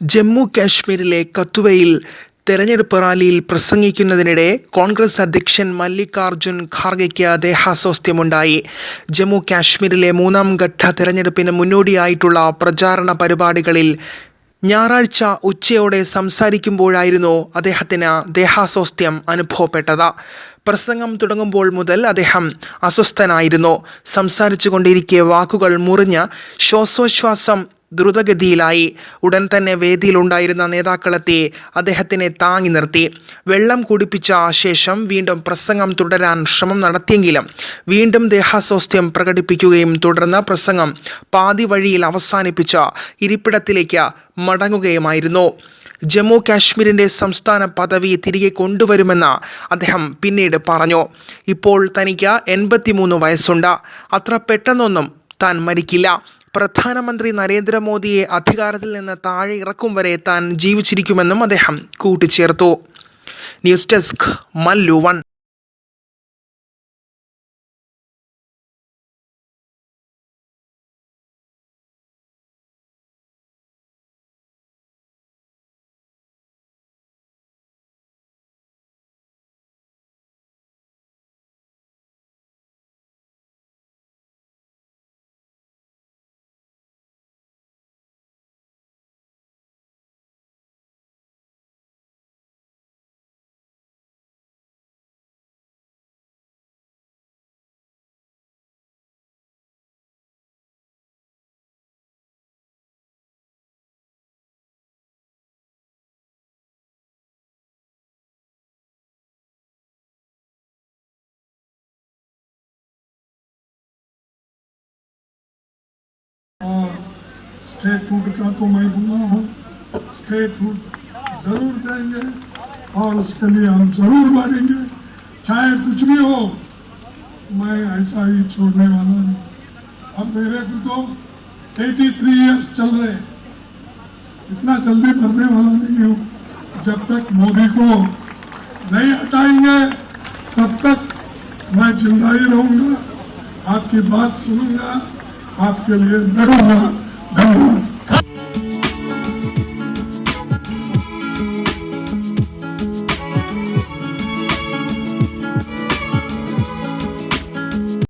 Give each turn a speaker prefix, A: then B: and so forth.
A: ജമ്മു കാശ്മീരിലെ കത്തുവയിൽ തെരഞ്ഞെടുപ്പ് റാലിയിൽ പ്രസംഗിക്കുന്നതിനിടെ കോൺഗ്രസ് അധ്യക്ഷൻ മല്ലികാർജുൻ ഖാർഗയ്ക്ക് ദേഹാസ്വാസ്ഥ്യമുണ്ടായി. ജമ്മു കാശ്മീരിലെ മൂന്നാം ഘട്ട തെരഞ്ഞെടുപ്പിന് മുന്നോടിയായിട്ടുള്ള പ്രചാരണ പരിപാടികളിൽ ഞായറാഴ്ച ഉച്ചയോടെ സംസാരിക്കുമ്പോഴായിരുന്നു അദ്ദേഹത്തിന് ദേഹാസ്വാസ്ഥ്യം അനുഭവപ്പെട്ടത്. പ്രസംഗം തുടങ്ങുമ്പോൾ മുതൽ അദ്ദേഹം അസ്വസ്ഥനായിരുന്നു. സംസാരിച്ചു കൊണ്ടിരിക്കെ വാക്കുകൾ മുറിഞ്ഞ് ശ്വാസോച്ഛ്വാസം ദ്രുതഗതിയിലായി ഉടൻ തന്നെ വേദിയിലുണ്ടായിരുന്ന നേതാക്കളെത്തി അദ്ദേഹത്തിനെ താങ്ങി നിർത്തി. വെള്ളം കുടിപ്പിച്ച ശേഷം വീണ്ടും പ്രസംഗം തുടരാൻ ശ്രമം നടത്തിയെങ്കിലും വീണ്ടും ദേഹാസ്വാസ്ഥ്യം പ്രകടിപ്പിക്കുകയും തുടർന്ന് പ്രസംഗം പാതി വഴിയിൽ അവസാനിപ്പിച്ച ഇരിപ്പിടത്തിലേക്ക് മടങ്ങുകയുമായിരുന്നു. ജമ്മു കാശ്മീരിന്റെ സംസ്ഥാന പദവി തിരികെ കൊണ്ടുവരുമെന്ന് അദ്ദേഹം പിന്നീട് പറഞ്ഞു. ഇപ്പോൾ തനിക്ക് എൺപത്തിമൂന്ന് വയസ്സുണ്ട്. അത്ര പെട്ടെന്നൊന്നും താൻ മരിക്കില്ല. പ്രധാനമന്ത്രി നരേന്ദ്രമോദിയെ അധികാരത്തിൽ നിന്ന് താഴെ ഇറക്കും വരെ താൻ ജീവിച്ചിരിക്കുമെന്നും അദ്ദേഹം കൂട്ടിച്ചേർത്തു. News desk Mallu one.
B: State food का तो मैं बोला हूँ। स्टेट फ़ूड ज़रूर देंगे और उसके लिए हम ज़रूर बढ़ेंगे। चाहे कुछ भी हो, मैं ऐसा ही छोड़ने वाला नहीं। अब मेरे को तो 83 इयर्स चल रहे इतना जल्दी मरने वाला नहीं हूँ। जब तक मोदी को नहीं हटाएँगे, तब तक मैं ज़िंदा ही रहूँगा। आपकी बात सुनूँगा, आपके लिए लड़ूँगा। 嗯。